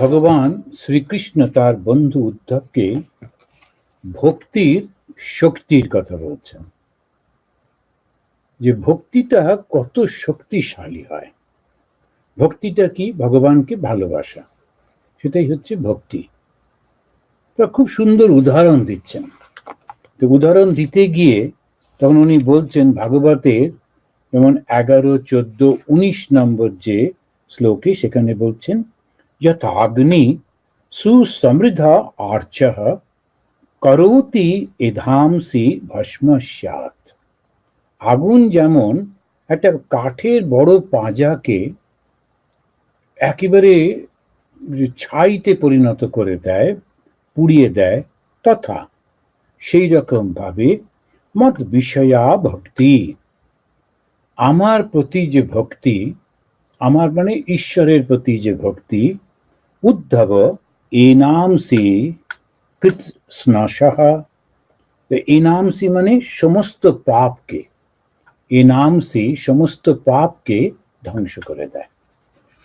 ভগবান শ্রীকৃষ্ণ তার বন্ধু উদ্ধবকে ভক্তির শক্তির কথা বলছেন। যে ভক্তিটা কত শক্তিশালী হয়। ভক্তিটা কি? ভগবানকে ভালোবাসা। সেটাই হচ্ছে ভক্তি। তো খুব সুন্দর উদাহরণ দিচ্ছেন। তো উদাহরণ দিতে গিয়ে তখন উনি বলছেন ভাগবতের যেমন এগারো, চোদ্দ, উনিশ নম্বর যে শ্লোকে সেখানে বলছেন যথাগ্নি সুসমৃদ্ধা আর্চ করোতি এধামসি ভস্ম স্যাৎ আগুন যেমন একটা কাঠের বড় পাঁজাকে একেবারে ছাইতে পরিণত করে দেয়, পুড়িয়ে দেয়, তথা সেই রকম ভাবে মত বিষয়া ভক্তি। আমার প্রতি যে ভক্তি, আমার মানে ঈশ্বরের প্রতি যে ভক্তি উদ্ধব এনামসি কৃত স্নশহ এনামসি মানে সমস্ত পাপকে। এনামসি সমস্ত পাপকে ধ্বংস করে দেয়।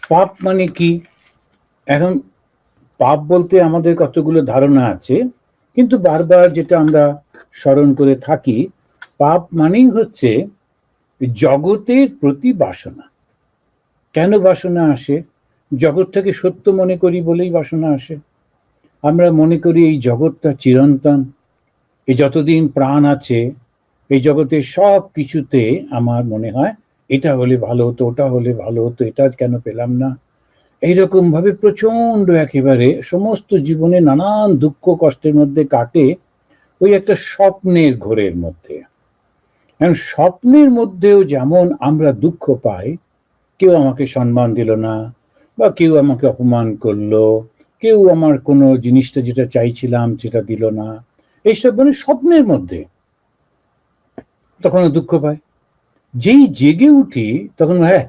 পাপ মানে কি? এখন পাপ বলতে আমাদের কতগুলো ধারণা আছে, কিন্তু বারবার যেটা আমরা স্মরণ করে থাকি, পাপ মানেই হচ্ছে জগতের প্রতি বাসনা। কেন বাসনা আসে? জগৎটাকে সত্য মনে করি বলেই বাসনা আসে। আমরা মনে করি এই জগৎটা চিরন্তন। এই যতদিন প্রাণ আছে, এই জগতের সব কিছুতে আমার মনে হয়, এটা হলে ভালো হতো, ওটা হলে ভালো হতো, এটা কেন পেলাম না? এইরকম ভাবে প্রচণ্ড একেবারে সমস্ত জীবনে নানান দুঃখ কষ্টের মধ্যে কাটে ওই একটা স্বপ্নের ঘোরের মধ্যে। স্বপ্নের মধ্যেও যেমন আমরা দুঃখ পাই, কেউ আমাকে সম্মান দিল না বা কেউ আমাকে অপমান করল, কেউ আমার কোনো জিনিসটা যেটা চাইছিলাম সেটা দিল না। এইসব মানে স্বপ্নের মধ্যে। তখন দুঃখ পায়। যেই জেগে উঠি, তখন হ্যাঁ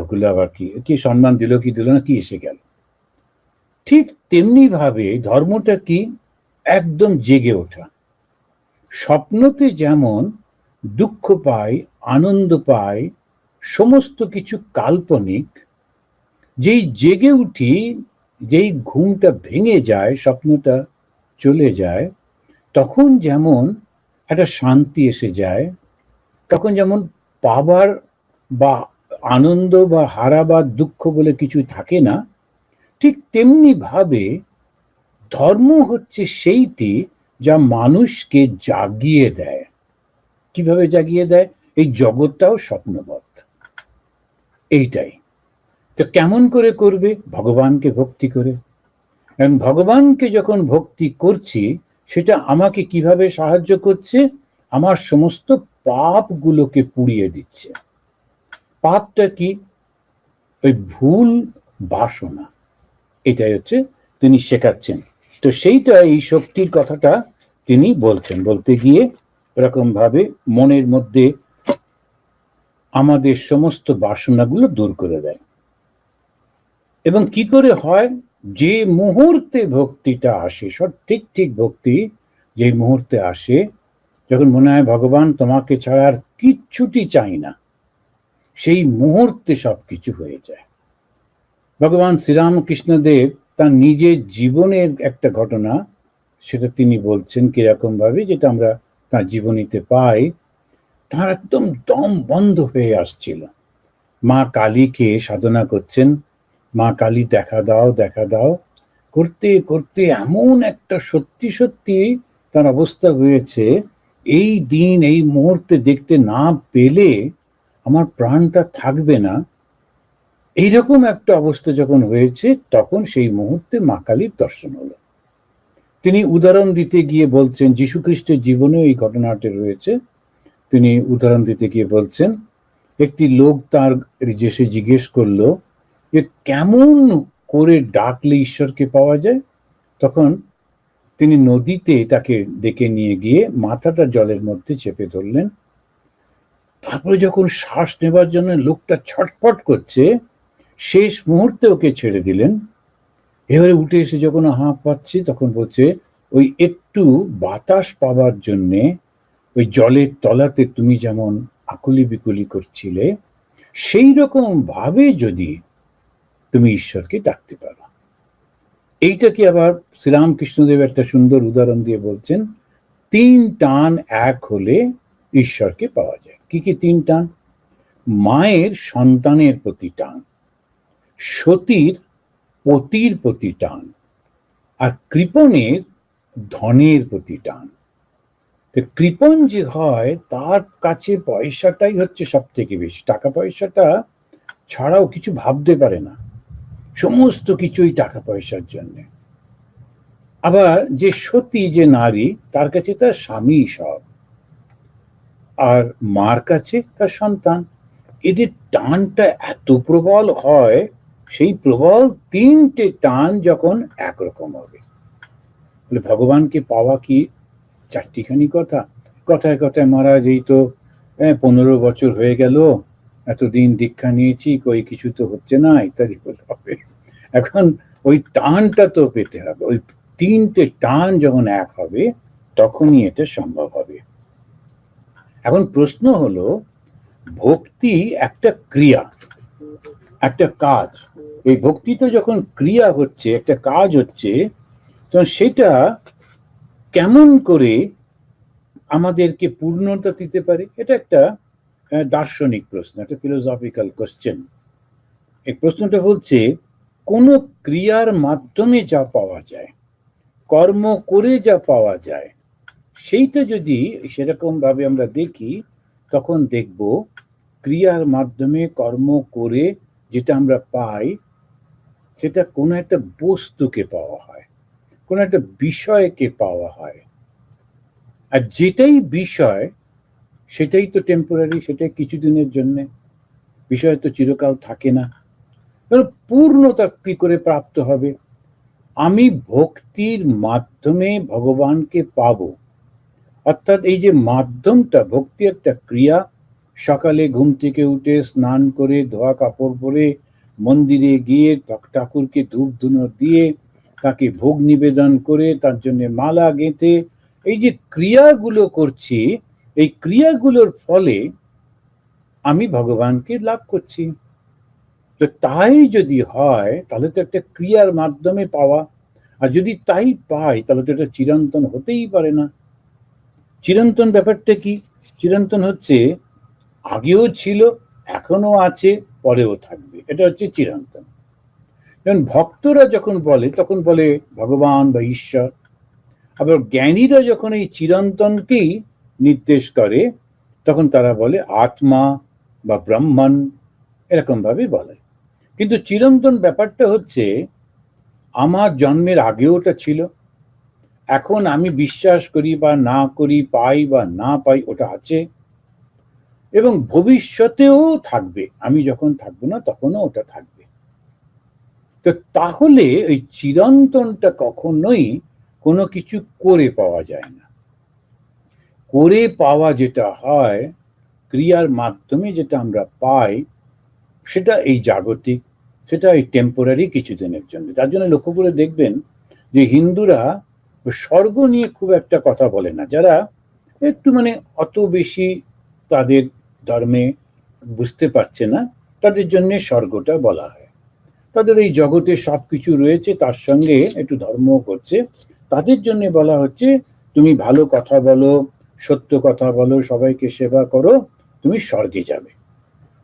ওগুলো আবার কি কি সম্মান দিল, কি দিল না, কি এসে গেল? ঠিক তেমনি ভাবে ধর্মটা কি? একদম জেগে ওঠা। স্বপ্নতে যেমন দুঃখ পায়, আনন্দ পায়, সমস্ত কিছু কাল্পনিক যেই জেগে উঠি, যেই ঘুমটা ভেঙে যায়, স্বপ্নটা চলে যায়, তখন যেমন একটা শান্তি এসে যায়, তখন যেমন পাবার বা আনন্দ বা হারা বা দুঃখ বলে কিছু থাকে না, ঠিক তেমনি ভাবে ধর্ম হচ্ছে সেইটি যা মানুষকে জাগিয়ে দেয়। কীভাবে জাগিয়ে দেয়? এই জগৎটাও স্বপ্নবধ এইটাই। তো কেমন করে করবে? ভগবানকে ভক্তি করে। এবং ভগবানকে যখন ভক্তি করছি, সেটা আমাকে কীভাবে সাহায্য করছে? আমার সমস্ত পাপগুলোকে পুড়িয়ে দিচ্ছে। পাপটা কি? ওই ভুল বাসনা। এটাই হচ্ছে তিনি শেখাচ্ছেন। তো সেইটা, এই শক্তির কথাটা তিনি বলছেন। বলতে গিয়ে এরকম ভাবে মনের মধ্যে আমাদের সমস্ত বাসনাগুলো দূর করে দেয়। এবং কি করে হয়? যে মুহূর্তে ভক্তিটা আসে, সব ঠিক ভক্তি যে মুহূর্তে আসে, যখন মনে হয় ভগবান তোমাকে ছাড়া আর কিচ্ছুটি চাই না, সেই মুহূর্তে সব কিছু হয়ে যায়। ভগবান শ্রীরামকৃষ্ণদেব তার নিজের জীবনের একটা ঘটনা, সেটা তিনি বলছেন কীরকম ভাবে যেটা আমরা তার জীবনীতে পাই, তার একদম দম বন্ধ হয়ে আসছিল। মা কালীকে সাধনা করছেন মা কালী দেখা দাও দেখা দাও। করতে করতে এমন একটা সত্যি সত্যি তার অবস্থা হয়েছে, এই দিন, এই মুহূর্তে দেখতে না পেলে আমার প্রাণটা থাকবে না। এইরকম একটা অবস্থা যখন হয়েছে, তখন সেই মুহূর্তে মা কালীর দর্শন হলো। তিনি উদাহরণ দিতে গিয়ে বলছেন, যীশু খ্রিস্টের জীবনেও এই ঘটনাটি রয়েছে। তিনি উদাহরণ দিতে গিয়ে বলছেন, একটি লোক তার যে সে জিজ্ঞেস করল যে কেমন করে ডাকলে ঈশ্বরকে পাওয়া যায়, তখন তিনি নদীতে তাকে ডেকে নিয়ে গিয়ে মাথাটা জলের মধ্যে চেপে ধরলেন। তারপরে যখন শ্বাস নেবার জন্য লোকটা ছটফট করছে, শেষ মুহূর্তে ওকে ছেড়ে দিলেন। এবারে উঠে এসে যখন হাঁপ পাচ্ছে, তখন বলছে, ওই একটু বাতাস পাবার জন্যে ওই জলের তলাতে তুমি যেমন আকুলি বিকুলি করছিলে সেই রকম ভাবে যদি তুমি ঈশ্বরকে ডাকতে পারো। এইটাকে আবার শ্রীরামকৃষ্ণদেব একটা সুন্দর উদাহরণ দিয়ে বলছেন, তিন টান এক হলে ঈশ্বরকে পাওয়া যায়। কি কি তিন টান? মায়ের সন্তানের প্রতি টান, সতীর পতির প্রতি টান, আর কৃপণের ধনের প্রতি টান। তো কৃপণ যে হয়, তার কাছে পয়সাটাই হচ্ছে সব থেকে বেশি। টাকা পয়সাটা ছাড়াও কিছু ভাবতে পারে না। সমস্ত কিছুই টাকা পয়সার জন্য। আবার যে সতী যে নারী, তার কাছে তার স্বামী সব। আর মার কাছে তার সন্তান। এদের টানটা এত প্রবল হয়, সেই প্রবল তিনটে টান যখন একরকম হবে। বলে, ভগবানকে পাওয়া কি চারটিখানি কথা? কথায় কথায় মহারাজ, এই তো পনেরো বছর হয়ে গেল এতদিন দীক্ষা নিয়েছি, কই কিছু তো হচ্ছে না, ইত্যাদি বলতে হবে। এখন ওই টানটা তো পেতে হবে। ওই তিনটে টান যখন এক হবে, তখনই এটা সম্ভব হবে। এখন প্রশ্ন হলো, ভক্তি একটা ক্রিয়া, একটা কাজ। এই ভক্তি তো যখন ক্রিয়া হচ্ছে, একটা কাজ হচ্ছে, তখন সেটা কেমন করে আমাদেরকে পূর্ণতা দিতে পারে? এটা একটা দার্শনিক প্রশ্ন, একটা ফিলোসফিক্যাল কোশ্চেন এই প্রশ্নটা বলছে, কোন ক্রিয়ার মাধ্যমে যা পাওয়া যায়, কর্ম করে যা পাওয়া যায়, সেইটা যদি সেরকম ভাবে আমরা দেখি, তখন দেখব ক্রিয়ার মাধ্যমে কর্ম করে যেটা আমরা পাই, সেটা কোনো একটা বস্তুকে পাওয়া হয়, কোনো একটা বিষয়কে পাওয়া হয়। আর যেটাই বিষয় সেটাই তো টেম্পোরারি সেটাই কিছুদিনের জন্য। বিষয় তো চিরকাল থাকে না। পূর্ণতা কি করে প্রাপ্ত হবে? আমি ভক্তির মাধ্যমে ভগবানকে পাব। অর্থাৎ এই যে মাধ্যমটা, ভক্তি একটা ক্রিয়া, সকালে ঘুম থেকে উঠে স্নান করে ধোয়া কাপড় পরে মন্দিরে গিয়ে ঠাকুরকে ধূপ ধুনো দিয়ে তাকে ভোগ নিবেদন করে তার জন্য মালা গেঁথে, এই যে ক্রিয়াগুলো করছি এই ক্রিয়াগুলোর ফলে আমি ভগবানকে লাভ করছি। তো তাই যদি হয়, তাহলে তো একটা ক্রিয়ার মাধ্যমে পাওয়া। আর যদি তাই পাই, তাহলে তো এটা চিরন্তন হতেই পারে না। চিরন্তন ব্যাপারটা কি? চিরন্তন হচ্ছে আগেও ছিল এখনও আছে, পরেও থাকবে। এটা হচ্ছে চিরন্তন। যেমন ভক্তরা যখন বলে, তখন বলে ভগবান বা ঈশ্বর। আবার জ্ঞানীরা যখন এই চিরন্তনকেই নির্দেশ করে, তখন তারা বলে আত্মা বা ব্রহ্মণ, এরকম ভাবে বলে। কিন্তু চিরন্তন ব্যাপারটা হচ্ছে, আমার জন্মের আগেও ওটা ছিল। এখন আমি বিশ্বাস করি বা না করি, পাই বা না পাই, ওটা আছে। এবং ভবিষ্যতেও থাকবে। আমি যখন থাকব না, তখনও ওটা থাকবে। তো তাহলে ওই চিরন্তনটা কখনোই কোনো কিছু করে পাওয়া যায় না। করে পাওয়া যেটা হয়, ক্রিয়ার মাধ্যমে যেটা আমরা পাই, সেটা এই জাগতিক, সেটা এই টেম্পোরারি কিছুদিনের জন্য। তার জন্য লক্ষ্য করে দেখবেন যে হিন্দুরা স্বর্গ নিয়ে খুব একটা কথা বলে না। যারা একটু মানে অত বেশি তাদের ধর্মে বুঝতে পারছে না, তাদের জন্য স্বর্গটা বলা হয়। তাদের এই জগতে সব কিছু রয়েছে, তার সঙ্গে একটু ধর্মও করছে। তাদের জন্য বলা হচ্ছে, তুমি ভালো কথা বলো সত্য কথা বলো, সবাইকে সেবা করো, তুমি স্বর্গে যাবে।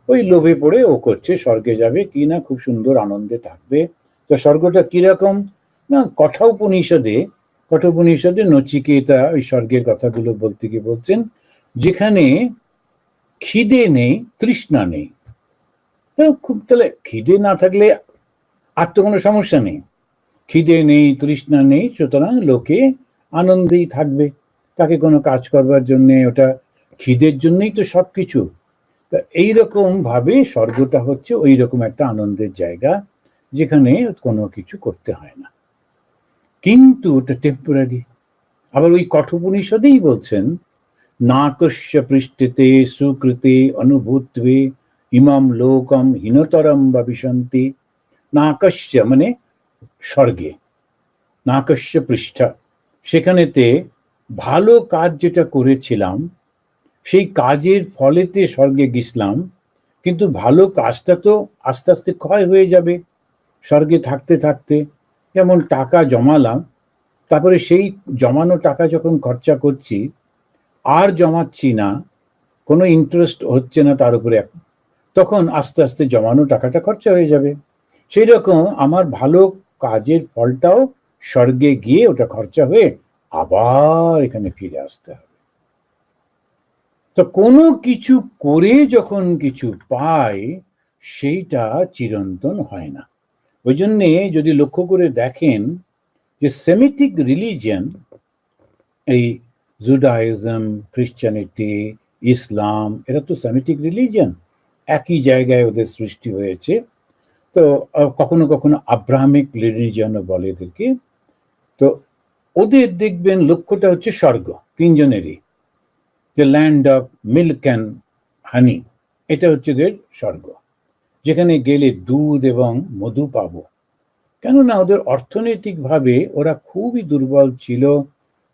ওই লোভে পড়ে ও করছে স্বর্গে যাবে, কি না খুব সুন্দর আনন্দে থাকবে। তো স্বর্গটা কীরকম? না কঠোপনিষদে কঠোপনিষদে নচিকেতা ওই স্বর্গের কথাগুলো বলতে গিয়ে বলছেন, যেখানে খিদে নেই, তৃষ্ণা নেই। খুব তাহলে খিদে না থাকলে আর তো কোনো সমস্যা নেই। খিদে নেই, তৃষ্ণা নেই, সুতরাং লোকে আনন্দেই থাকবে। তাকে কোনো কাজ করবার জন্যে, ওটা খিদের জন্যই তো সব কিছু তা এইরকম ভাবে স্বর্গটা হচ্ছে ওই রকম একটা আনন্দের জায়গা, যেখানে কোনো কিছু করতে হয় না। কিন্তু ওটা টেম্পোরারি আবার ওই কঠোপনিষদেই বলছেন নাকস্য পৃষ্ঠতে সুকৃতে অনুভূতবে ইমাম লোকম হীনতরম বা বিশন্তি নাকস্য মানে স্বর্গে। নাকস্য পৃষ্ঠা। সেখানেতে ভালো কাজ যেটা করেছিলাম, সেই কাজের ফলেতে স্বর্গে গেছিলাম, কিন্তু ভালো কাজটা তো আস্তে আস্তে ক্ষয় হয়ে যাবে। স্বর্গে থাকতে থাকতে যেমন টাকা জমালাম, তারপরে সেই জমানো টাকা যখন খরচা করছি, আর জমাচ্ছি না, কোনো ইন্টারেস্ট হচ্ছে না তার উপরে তখন আস্তে আস্তে জমানো টাকাটা খরচা হয়ে যাবে। সেই রকম আমার ভালো কাজের ফলটাও স্বর্গে গিয়ে ওটা খরচা হয়ে আবার এখানে ফিরে আসতে হবে। তো কোনো কিছু করে যখন কিছু পাই সেইটা চিরন্তন হয় না। ওই জন্যে যদি লক্ষ্য করে দেখেন যে সেমিটিক রিলিজিয়ান, এই জুডাইজম খ্রিশ্চানিটি ইসলাম, এরা তো সেমিটিক রিলিজিয়ান, একই জায়গায় ওদের সৃষ্টি হয়েছে। তো কখনো কখনো আব্রাহামিক রিলিজিয়ানও বলে এদেরকে। তো ওদের দেখবেন লক্ষ্যটা হচ্ছে স্বর্গ, তিনজনেরই। যে land of milk and honey এটা হচ্ছে ওদের স্বর্গ। যেখানে গেলে দুধ এবং মধু পাব। কেননা ওদের অর্থনৈতিকভাবে ওরা খুবই দুর্বল ছিল,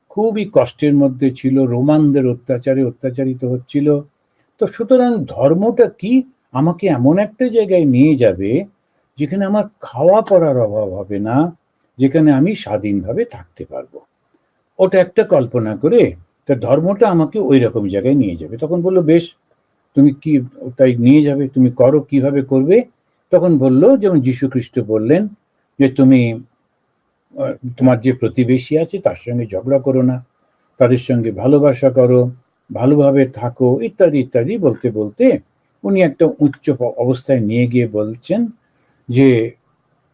খুবই কষ্টের মধ্যে ছিল, রোমানদের অত্যাচারে অত্যাচারিত হচ্ছিল। তো সুতরাং ধর্মটা কি আমাকে এমন একটা জায়গায় নিয়ে যাবে, যেখানে আমার খাওয়া পড়ার অভাব হবে না যেখানে আমি স্বাধীনভাবে থাকতে পারব। ওটা একটা কল্পনা করে তা ধর্মটা আমাকে ওই রকম জায়গায় নিয়ে যাবে। তখন বলল, বেশ, তুমি কি তাই নিয়ে যাবে? তুমি করো, কীভাবে করবে? তখন বলল, যেমন যীশু খ্রিস্ট বললেন যে, তুমি তোমার যে প্রতিবেশী আছে তার সঙ্গে ঝগড়া করো না। তাদের সঙ্গে ভালোবাসা করো, ভালোভাবে থাকো, ইত্যাদি ইত্যাদি বলতে বলতে উনি একটা উচ্চ অবস্থায় নিয়ে গিয়ে বলছেন যে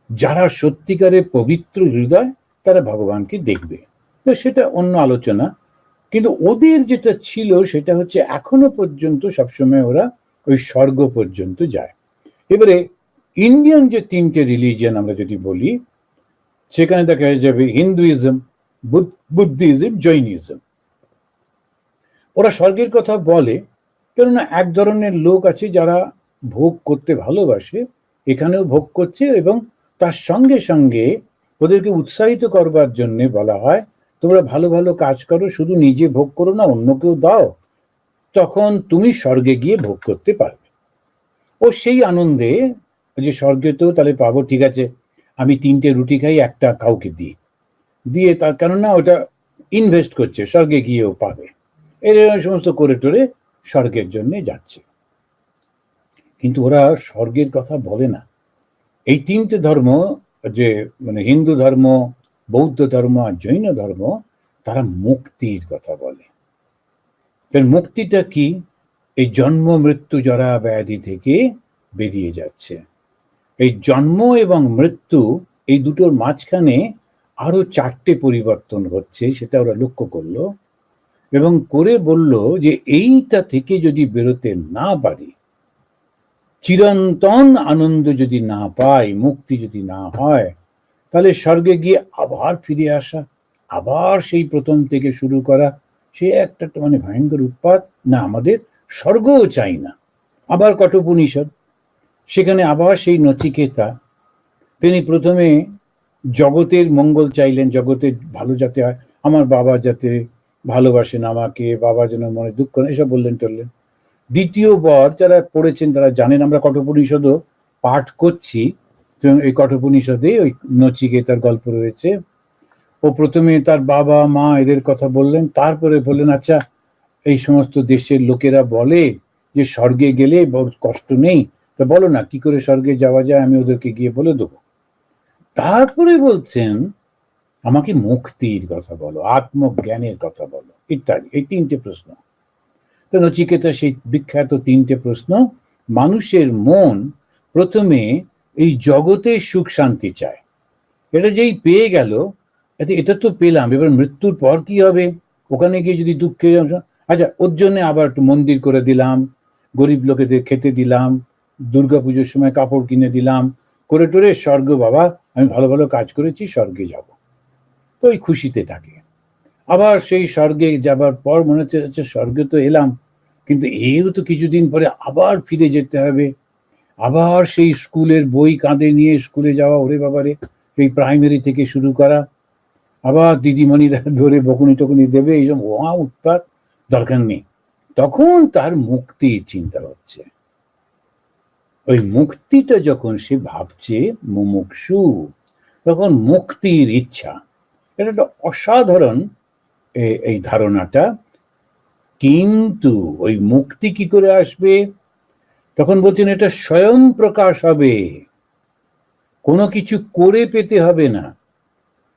যারা সত্যিকারের পবিত্র হৃদয়, তারা ভগবানকে দেখবে। তো সেটা অন্য আলোচনা। কিন্তু ওদের যেটা ছিল, সেটা হচ্ছে এখনও পর্যন্ত সবসময় ওরা ওই স্বর্গ পর্যন্ত যায়। এবারে ইন্ডিয়ান যে তিনটে রিলিজিয়ান আমরা যদি বলি, সেখানে দেখা যাবে হিন্দুইজম বুদ্ধিজম, জৈনিজম। ওরা স্বর্গের কথা বলে, কেননা এক ধরনের লোক আছে যারা ভোগ করতে ভালোবাসে, এখানেও ভোগ করছে এবং তার সঙ্গে সঙ্গে ওদেরকে উৎসাহিত করবার জন্য বলা হয়, তোমরা ভালো ভালো কাজ করো, শুধু নিজে ভোগ করো না অন্যকেও দাও, তখন তুমি স্বর্গে গিয়ে ভোগ করতে পারবে। ও সেই আনন্দে যে স্বর্গে তো তাহলে পাবো, ঠিক আছে, আমি তিনটে রুটি খাই, একটা কাউকে দিই। দিয়ে তার, কেননা ওটা ইনভেস্ট করছে, স্বর্গে গিয়েও পাবে। এর সমস্ত করে টোরে স্বর্গের জন্যে যাচ্ছে। কিন্তু ওরা স্বর্গের কথা বলে না। এই তিনটে ধর্ম, যে মানে হিন্দু ধর্ম, বৌদ্ধ ধর্ম আর জৈন ধর্ম, তারা মুক্তির কথা বলে। মুক্তিটা কি? এই জন্ম, মৃত্যু, জরা ব্যাধি থেকে বেরিয়ে যাচ্ছে। এই জন্ম এবং মৃত্যু এই দুটোর মাঝখানে আরও চারটে পরিবর্তন হচ্ছে, সেটা ওরা লক্ষ্য করল এবং করে বলল যে এইটা থেকে যদি বেরোতে না পারি চিরন্তন আনন্দ যদি না পাই, মুক্তি যদি না হয়, তাহলে স্বর্গে গিয়ে আবার ফিরে আসা, আবার সেই প্রথম থেকে শুরু করা, সে একটা মানে ভয়ঙ্কর উৎপাত। না, আমাদের স্বর্গও চাই না। আবার কঠোপনিষদ। সেখানে আবার সেই নচিকেতা, তিনি প্রথমে জগতের মঙ্গল চাইলেন জগতের ভালো যাতে হয়, আমার বাবা যাতে ভালোবাসেন আমাকে, বাবা যেন মনে দুঃখ এসব বললেন, টললেন। দ্বিতীয় বর যারা পড়েছেন, তারা জানেন আমরা কঠোপনিষদও পাঠ করছি। এই কঠোপনিষদে ওই নচিকেতার গল্প রয়েছে। ও প্রথমে তার বাবা, মা এদের কথা বললেন, তারপরে বললেন আচ্ছা এই সমস্ত দেশের লোকেরা বলে যে স্বর্গে গেলে বড় কষ্ট নেই, তা বলো না, কি করে স্বর্গে যাওয়া যায়, আমি ওদেরকে গিয়ে বলে দেবো। তারপরে বলছেন, আমাকে মুক্তির কথা বলো, আত্মজ্ঞানের কথা বলো। ইত্যাদি, এই তিনটে প্রশ্ন। তো নচিকেতা সেই বিখ্যাত তিনটে প্রশ্ন। মানুষের মন প্রথমে এই জগতে সুখ শান্তি চায়। এটা যেই পেয়ে গেল এটা তো পেলাম, এবার মৃত্যুর পর কি হবে? ওখানে গিয়ে যদি দুঃখে আচ্ছা ওর জন্য আবার একটু মন্দির করে দিলাম, গরিব লোকেদের খেতে দিলাম দুর্গা পুজোর সময় কাপড় কিনে দিলাম, করে টোরে স্বর্গ বাবা, আমি ভালো ভালো কাজ করেছি, স্বর্গে যাব। তো ওই খুশিতে থাকে। আবার সেই স্বর্গে যাবার পর মনে হচ্ছে আচ্ছা স্বর্গে তো এলাম কিন্তু এও তো কিছুদিন পরে আবার ফিরে যেতে হবে। আবার সেই স্কুলের বই কাঁধে নিয়ে স্কুলে যাওয়া, ওরে বাবারে এই প্রাইমারি থেকে শুরু করা। আবার দিদিমণিরা ধরে বকুনি টকুনি দেবে, এইসব ওয়া উৎপাত, দরকার নেই। তখন তার মুক্তির চিন্তা হচ্ছে। ওই মুক্তিটা যখন সে ভাবছে, মুমুক্ষু, তখন মুক্তির ইচ্ছা। এটা একটা অসাধারণ এই ধারণাটা কিন্তু ওই মুক্তি কি করে আসবে? তখন বলছেন, এটা স্বয়ং প্রকাশ হবে। কোনো কিছু করে পেতে হবে না।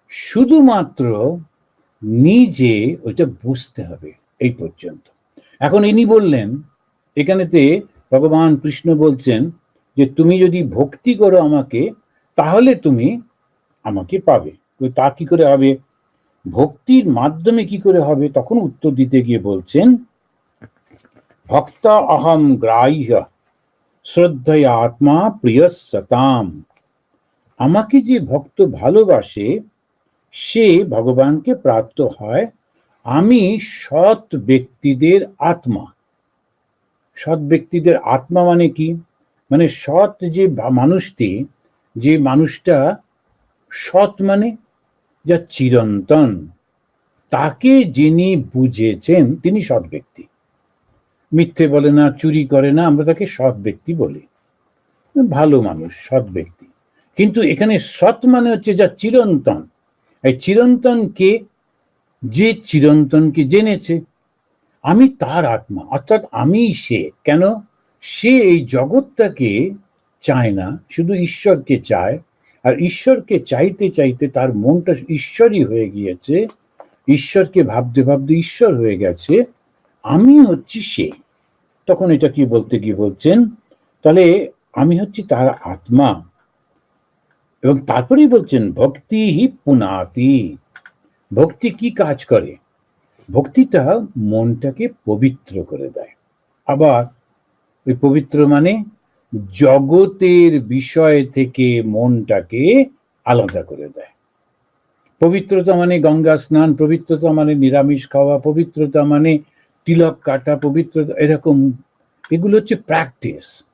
শুধুমাত্র নিজে ওইটা বুঝতে হবে, এই পর্যন্ত। এখন ইনি বললেন, এখানেতে ভগবান কৃষ্ণ বলছেন যে, তুমি যদি ভক্তি করো আমাকে, তাহলে তুমি আমাকে পাবে। তো কি করে হবে? ভক্তির মাধ্যমে কি করে হবে? তখন উত্তর দিতে গিয়ে বলছেন, ভক্ত অহম গ্রাহ্য শ্রদ্ধয়া আত্মা প্রিয় সতাম আমাকে যে ভক্ত ভালোবাসে, সে ভগবানকে প্রাপ্ত হয় আমি সৎ ব্যক্তিদের আত্মা। সৎ ব্যক্তিদের আত্মা মানে কি? মানে সৎ যে মানুষটি, যে মানুষটা সৎ মানে যা চিরন্তন। তাকে যিনি বুঝেছেন, তিনি সৎ ব্যক্তি। মিথ্যে বলে না, চুরি করে না, আমরা তাকে সৎ ব্যক্তি বলি। ভালো মানুষ, সৎ ব্যক্তি। কিন্তু এখানে সৎ মানে হচ্ছে যা চিরন্তন। এই চিরন্তনকে, যে চিরন্তনকে জেনেছে, আমি তার আত্মা, অর্থাৎ আমি সে। কেন? সে এই জগৎটাকে চায় না, শুধু ঈশ্বরকে চায় আর ঈশ্বরকে চাইতে চাইতে তার মনটা ঈশ্বরই হয়ে গিয়েছে, ঈশ্বরকে ভাবতে ভাবতে ঈশ্বর হয়ে গেছে, আমি হচ্ছি সে। তখন এটা কি বলতে কি বলছেন? তাহলে আমি হচ্ছি তার আত্মা। এবং তারপরেই বলছেন, ভক্তি হি পুনাতি। ভক্তি কি কাজ করে? ভক্তিটা মনটাকে পবিত্র করে দেয়। আবার, ওই পবিত্র মানে জগতের বিষয় থেকে মনটাকে আলাদা করে দেয়। পবিত্রতা মানে গঙ্গা স্নান, পবিত্রতা মানে নিরামিষ খাওয়া, পবিত্রতা মানে তিলক কাটা, পবিত্রতা এরকম। এগুলো হচ্ছে প্র্যাকটিস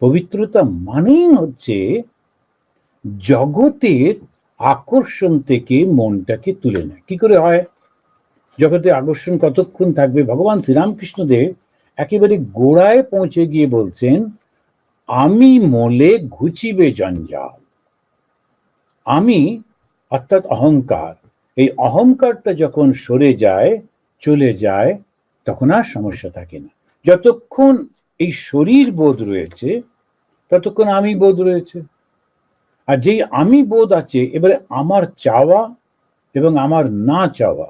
পবিত্রতা মানেই হচ্ছে জগতের আকর্ষণ থেকে মনটাকে তুলে নেয়। কি করে হয়? জগতে আকর্ষণ কতক্ষণ থাকবে? ভগবান শ্রীরামকৃষ্ণদেব একেবারে গোড়ায় পৌঁছে গিয়ে বলছেন আমি মলে ঘুচিবে জঞ্জাল। আমি অর্থাৎ অহংকার, এই অহংকারটা যখন সরে যায়, চলে যায়, তখন আর সমস্যা থাকে না। যতক্ষণ এই শরীর বোধ রয়েছে, ততক্ষণ আমি বোধ রয়েছে। আর যেই আমি বোধ আছে, এবারে আমার চাওয়া এবং আমার না চাওয়া,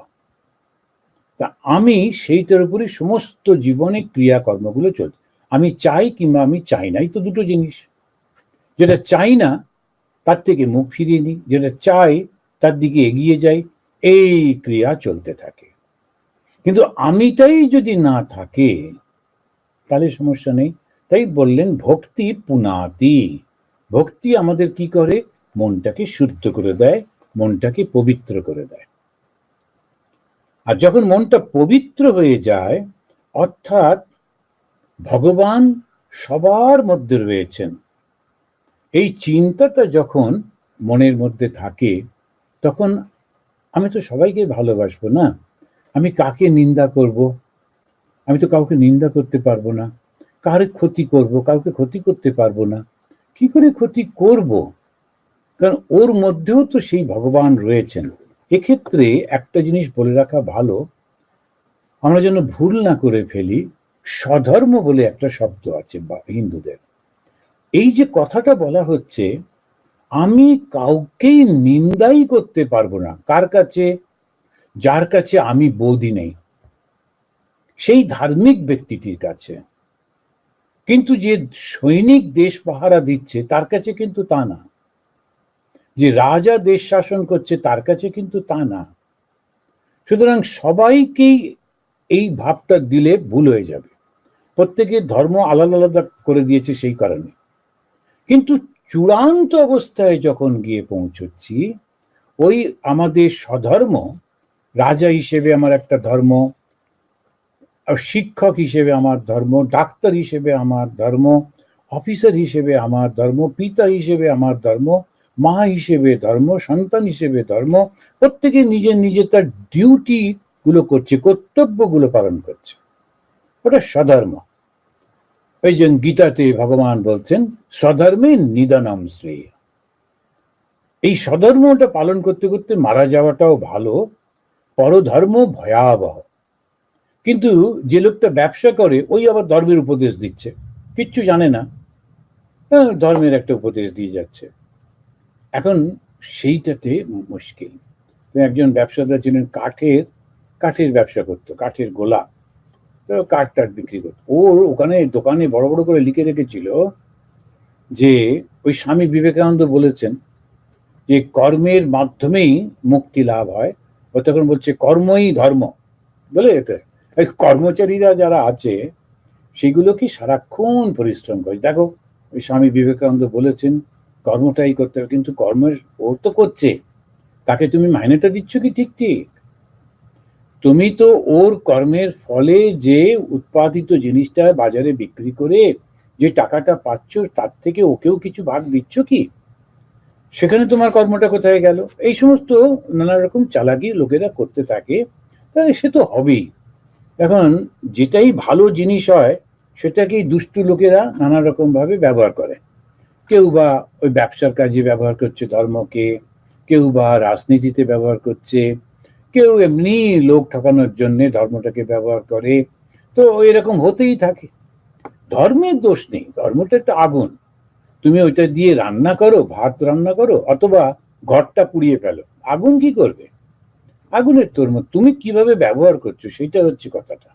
তা আমি সেইটার উপরে সমস্ত জীবনে ক্রিয়াকর্মগুলো চলছে। আমি চাই কিংবা আমি চাই নাই তো দুটো জিনিস। যেটা চাই না, তার থেকে মুখ ফিরিয়ে নিই। যেটা চাই, তার দিকে এগিয়ে যাই। এই ক্রিয়া চলতে থাকে। কিন্তু আমিটাই যদি না থাকে, তাহলে সমস্যা নেই। তাই বললেন, ভক্তি পুনাতি। ভক্তি আমাদের কি করে? মনটাকে শুদ্ধ করে দেয়, মনটাকে পবিত্র করে দেয়। আর যখন মনটা পবিত্র হয়ে যায়, অর্থাৎ ভগবান সবার মধ্যে রয়েছেন। এই চিন্তাটা যখন মনের মধ্যে থাকে, তখন আমি তো সবাইকে ভালোবাসবো না? আমি কাকে নিন্দা করব? আমি তো কাউকে নিন্দা করতে পারব না। কার ক্ষতি করব? কাউকে ক্ষতি করতে পারব না। কি করে ক্ষতি করব? কারণ ওর মধ্যেও তো সেই ভগবান রয়েছেন। এক্ষেত্রে একটা জিনিস বলে রাখা ভালো, আমরা যেন ভুল না করে ফেলি স্বধর্ম বলে একটা শব্দ আছে হিন্দুদের। এই যে কথাটা বলা হচ্ছে, আমি কাউকেই নিন্দাই করতে পারব না। কার কাছে? যার কাছে আমি বোধই নেই। সেই ধার্মিক ব্যক্তিটির কাছে। কিন্তু যে সৈনিক দেশ পাহারা দিচ্ছে, তার কাছে কিন্তু তা না। যে রাজা দেশ শাসন করছে, তার কাছে কিন্তু তা না। সুতরাং সবাইকেই এই ভাবটা দিলে ভুল হয়ে যাবে। প্রত্যেকে ধর্ম আলাদা আলাদা করে দিয়েছে সেই কারণে। কিন্তু চূড়ান্ত অবস্থায় যখন গিয়ে পৌঁছচ্ছি, ওই আমাদের স্বধর্ম, রাজা হিসেবে আমার একটা ধর্ম শিক্ষক হিসেবে আমার ধর্ম, ডাক্তার হিসেবে আমার ধর্ম, অফিসার হিসেবে আমার ধর্ম, পিতা হিসেবে আমার ধর্ম, মা হিসেবে ধর্ম, সন্তান হিসেবে ধর্ম, প্রত্যেকে নিজের নিজের তার ডিউটি গুলো করছে কর্তব্যগুলো পালন করছে। ওটা স্বধর্ম। ওই জন্য গীতাতে ভগবান বলছেন স্বধর্মে নিদানম শ্রেয়। এই স্বধর্মটা পালন করতে করতে মারা যাওয়াটাও ভালো পরধর্ম ভয়াবহ। কিন্তু যে লোকটা ব্যবসা করে ওই আবার ধর্মের উপদেশ দিচ্ছে। কিচ্ছু জানে না। হ্যাঁ, ধর্মের একটা উপদেশ দিয়ে যাচ্ছে। এখন সেইটাতে মুশকিল। একজন ব্যবসাদার ছিলেন কাঠের কাঠের ব্যবসা করতো, কাঠের গোলা। কাঠ টাঠ বিক্রি করতো। ওর ওখানে দোকানে বড় বড় করে লিখে রেখেছিল যে, ওই স্বামী বিবেকানন্দ বলেছেন যে, কর্মের মাধ্যমেই মুক্তি লাভ হয়। ও তখন বলছে, কর্মই ধর্ম। বলে এটা কর্মচারীরা যারা আছে, সেগুলো কি সারাক্ষণ পরিশ্রম করে? দেখো, ওই স্বামী বিবেকানন্দ বলেছেন, কর্মটাই করতে হবে, কিন্তু কর্মের ও তো করছে। তাকে তুমি মাইনেটা দিচ্ছ কি ঠিক ঠিক? তুমি তো ওর কর্মের ফলে যে উৎপাদিত জিনিসটা বাজারে বিক্রি করে যে টাকাটা পাচ্ছ, তার থেকে ওকেও কিছু ভাগ দিচ্ছ কি? সেখানে তোমার কর্মটা কোথায় গেল? এই সমস্ত নানা রকম চালাকি লোকেরা করতে থাকে তাহলে সে তো হবেই। এখন যেটাই ভালো জিনিস হয়, সেটাকেই দুষ্টু লোকেরা নানা রকম ভাবে ব্যবহার করে। কেউ বা ওই ব্যবসার কাজে ব্যবহার করছে ধর্মকে, কেউ বা রাজনীতিতে ব্যবহার করছে কেউ এমনি লোক ঠকানোর জন্য ধর্মটাকে ব্যবহার করে। তো এরকম হতেই থাকে। ধর্মের দোষ নেই, ধর্মটা একটা আগুন। তুমি ওইটা দিয়ে রান্না করো, ভাত রান্না করো, অথবা ঘরটা পুড়িয়ে ফেলো। আগুন কি করবে? আগুনের তোর তুমি কীভাবে ব্যবহার করছ সেটা হচ্ছে কথাটা।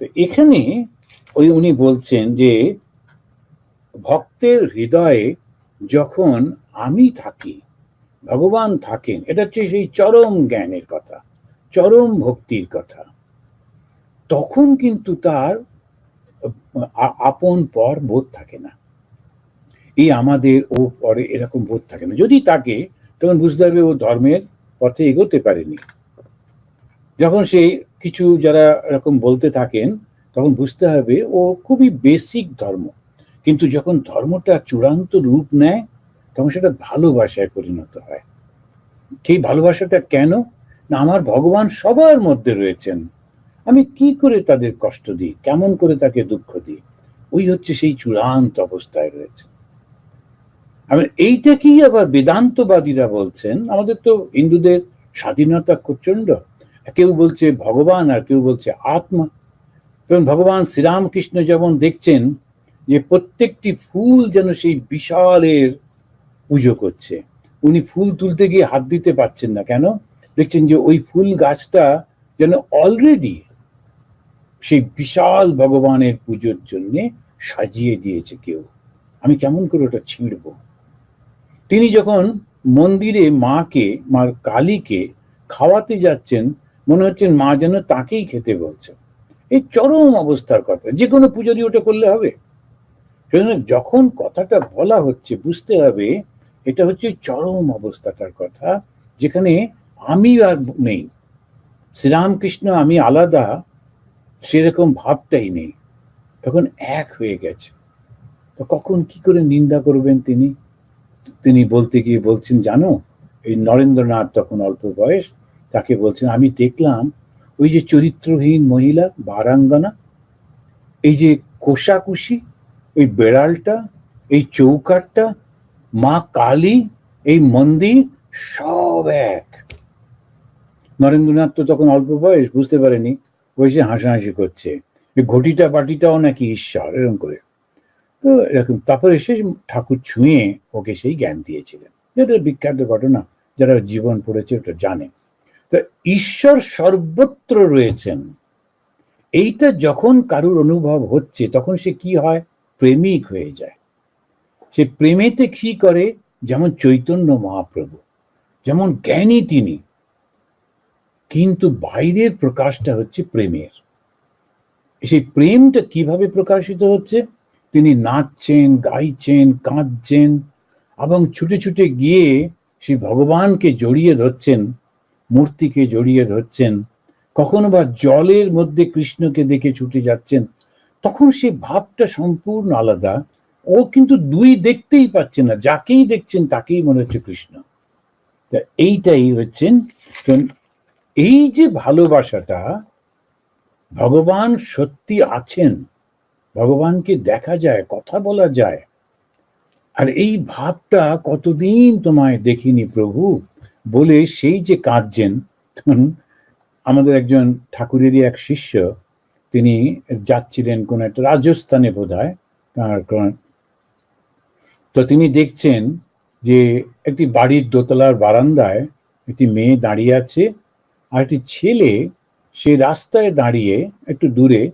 তো এখানে ওই উনি বলছেন যে, ভক্তের হৃদয়ে যখন আমি থাকি ভগবান থাকেন। এটা হচ্ছে সেই চরম জ্ঞানের কথা, চরম ভক্তির কথা। তখন কিন্তু তার আপন পর বোধ থাকে না। এই আমাদের ও পরে এরকম বোধ থাকে না। যদি তাকে তখন বুঝতে হবে ও ধর্মের পথে এগোতে পারেনি। যখন সে কিছু যারা এরকম বলতে থাকেন, তখন বুঝতে হবে ও খুবই বেসিক ধর্ম। কিন্তু যখন ধর্মটা চূড়ান্ত রূপ নেয় তখন সেটা ভালোবাসায় পরিণত হয়। সেই ভালোবাসাটা কেন? না, আমার ভগবান সবার মধ্যে রয়েছেন। আমি কি করে তাদের কষ্ট দিই? কেমন করে তাকে দুঃখ দিই? ওই হচ্ছে সেই চূড়ান্ত অবস্থায় রয়েছে। আমি এইটাকেই আবার বেদান্তবাদীরা বলছেন, আমাদের তো হিন্দুদের স্বাধীনতা প্রচণ্ড কেউ বলছে ভগবান আর কেউ বলছে আত্মা। তখন ভগবান শ্রীরামকৃষ্ণ যেমন দেখছেন যে প্রত্যেকটি ফুল যেন সেই বিশালের পুজো করছে। উনি ফুল তুলতে গিয়ে হাত দিতে পারছেন না। কেন? দেখছেন যে ওই ফুল গাছটা যেন অলরেডি সেই বিশাল ভগবানের পুজোর জন্যে সাজিয়ে দিয়েছে কেউ। আমি কেমন করে ওটা ছিঁড়ব? তিনি যখন মন্দিরে মাকে, মা কালীকে খাওয়াতে যাচ্ছেন, মনে হচ্ছে মা যেন তাকেই খেতে বলছেন এই চরম অবস্থার কথা। যে কোনো পুজোরই ওটা করলে হবে। সেজন্য যখন কথাটা বলা হচ্ছে, বুঝতে হবে এটা হচ্ছে চরম অবস্থাটার কথা, যেখানে আমি আর নেই। শ্রীরামকৃষ্ণ, আমি আলাদা, সেরকম ভাবটাই নেই। তখন এক হয়ে গেছে। তো কখন কি করে নিন্দা করবেন তিনি? তিনি বলতে গিয়ে বলছেন, জানো, এই নরেন্দ্রনাথ তখন অল্প বয়স, তাকে বলছেন, আমি দেখলাম ওই যে চরিত্রহীন মহিলা, বারাঙ্গনা, এই যে কোষাকুষি, ওই বেড়ালটা, এই চৌকাটটা মা কালী, এই মন্দির সব এক। নরেন্দ্রনাথ তো তখন অল্প বয়স, বুঝতে পারেনি যে হাসাহাসি করছে। ঘটিটা বাটিটাও নাকি ঈশ্বর, এরকম করে। তো এরকম, তারপর এসে ঠাকুর ছুঁয়ে ওকে সেই জ্ঞান দিয়েছিলেন। এটা বিখ্যাত ঘটনা, যারা জীবন পড়েছে ওটা জানে। তো ঈশ্বর সর্বত্র রয়েছেন। এইটা যখন কারুর অনুভব হচ্ছে, তখন সে কি হয়? প্রেমিক হয়ে যায়। সে প্রেমেতে কি করে? যেমন চৈতন্য মহাপ্রভু, যেমন জ্ঞানী তিনি। কিন্তু বাইরের প্রকাশটা হচ্ছে প্রেমের। সেই প্রেমটা কীভাবে প্রকাশিত হচ্ছে? তিনি নাচছেন, গাইছেন, কাঁদছেন এবং ছুটে ছুটে গিয়ে সেই ভগবানকে জড়িয়ে ধরছেন, মূর্তিকে জড়িয়ে ধরছেন। কখনো বা জলের মধ্যে কৃষ্ণকে দেখে ছুটে যাচ্ছেন, তখন সে ভাবটা সম্পূর্ণ আলাদা। ও কিন্তু দুই দেখতেই পাচ্ছে না, যাকেই দেখছেন তাকেই মনে হচ্ছে কৃষ্ণ। তা এইটাই হচ্ছেন এই যে ভালোবাসাটা, ভগবান সত্যি আছেন, ভগবানকে দেখা যায়, কথা বলা যায়, আর এই ভাবটা কতদিন তোমায় দেখিনি প্রভু, বলে সেই যে কাঁদছেন আমাদের একজন ঠাকুরেরই এক শিষ্য, তিনি যাচ্ছিলেন কোন একটা রাজস্থানে বোধ হয় তার তো তিনি দেখছেন যে একটি বাড়ির দোতলার বারান্দায় একটি মেয়ে দাঁড়িয়ে আছে আর একটি ছেলে সে রাস্তায় দাঁড়িয়ে একটু দূরে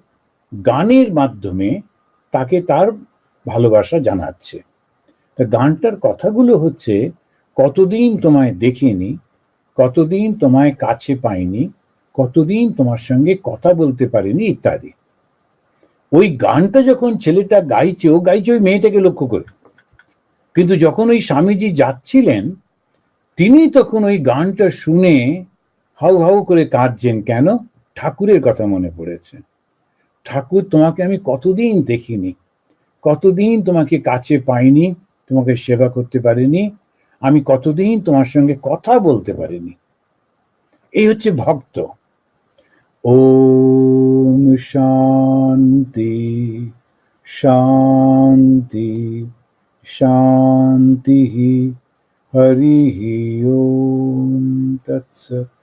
গানের মাধ্যমে তাকে তার ভালোবাসা জানাচ্ছে। তা গানটার কথাগুলো হচ্ছে, কতদিন তোমায় দেখিনি, কতদিন তোমায় কাছে পাইনি, কতদিন তোমার সঙ্গে কথা বলতে পারিনি, ইত্যাদি। ওই গানটা যখন ছেলেটা গাইছে, ও গাইছে ওই মেয়েটাকে লক্ষ্য করে। কিন্তু যখন ওই স্বামীজি যাচ্ছিলেন, তিনি তখন ওই গানটা শুনে হাউ হাউ করে কাঁদছেন, কেন? ঠাকুরের কথা মনে পড়েছে। ঠাকুর তোমাকে আমি কতদিন দেখিনি। কতদিন তোমাকে কাছে পাইনি, তোমাকে সেবা করতে পারিনি। আমি কতদিন তোমার সঙ্গে কথা বলতে পারিনি। এই হচ্ছে ভক্ত। ও শান্তি শান্তি। शांति हरिः ॐ तत्सत्